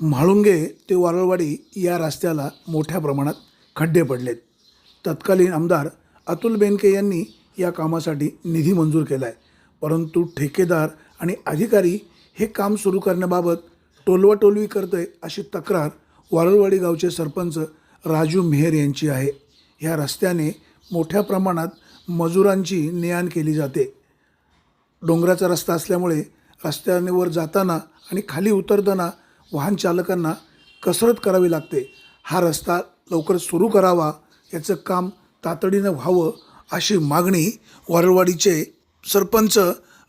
म्हाळुंगे ते वारळवाडी या रस्त्याला मोठ्या प्रमाणात खड्डे पडलेत. तत्कालीन आमदार अतुल बेनके यांनी या कामासाठी निधी मंजूर केला आहे परंतु ठेकेदार आणि अधिकारी हे काम सुरू करण्याबाबत टोलवाटोलवी करतोय अशी तक्रार वारळवाडी गावचे सरपंच राजू मेहर यांची आहे. ह्या रस्त्याने मोठ्या प्रमाणात मजुरांची नेआण केली जाते. डोंगराचा रस्ता असल्यामुळे रस्त्यावर जाताना आणि खाली उतरताना वाहन चालकांना कसरत करावी लागते. हा रस्ता लवकर सुरू करावा याचं काम तातडीनं व्हावं अशी मागणी वरळवाडीचे सरपंच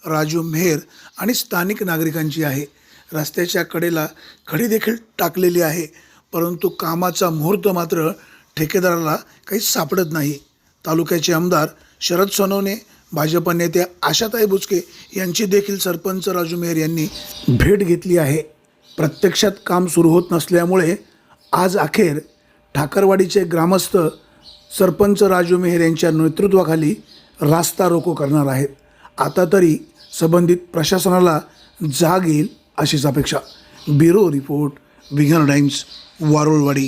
राजू मेहर आणि स्थानिक नागरिकांची आहे. रस्त्याच्या कडेला खडी देखील टाकलेली आहे परंतु कामाचा मुहूर्त मात्र ठेकेदाराला काही सापडत नाही. तालुक्याचे आमदार शरद सोनवणे भाजप नेत्या आशाताई बुचके यांची देखील सरपंच राजू मेहर यांनी भेट घेतली आहे. प्रत्यक्षात काम सुरू होत नसल्यामुळे आज अखेर ठाकरवाडीचे ग्रामस्थ सरपंच राजू मेहर यांच्या नेतृत्वाखाली रास्ता रोको करणार आहेत. आता तरी संबंधित प्रशासनाला जाग येईल अशीच अपेक्षा. Bureau report Vighan times Varulwadi.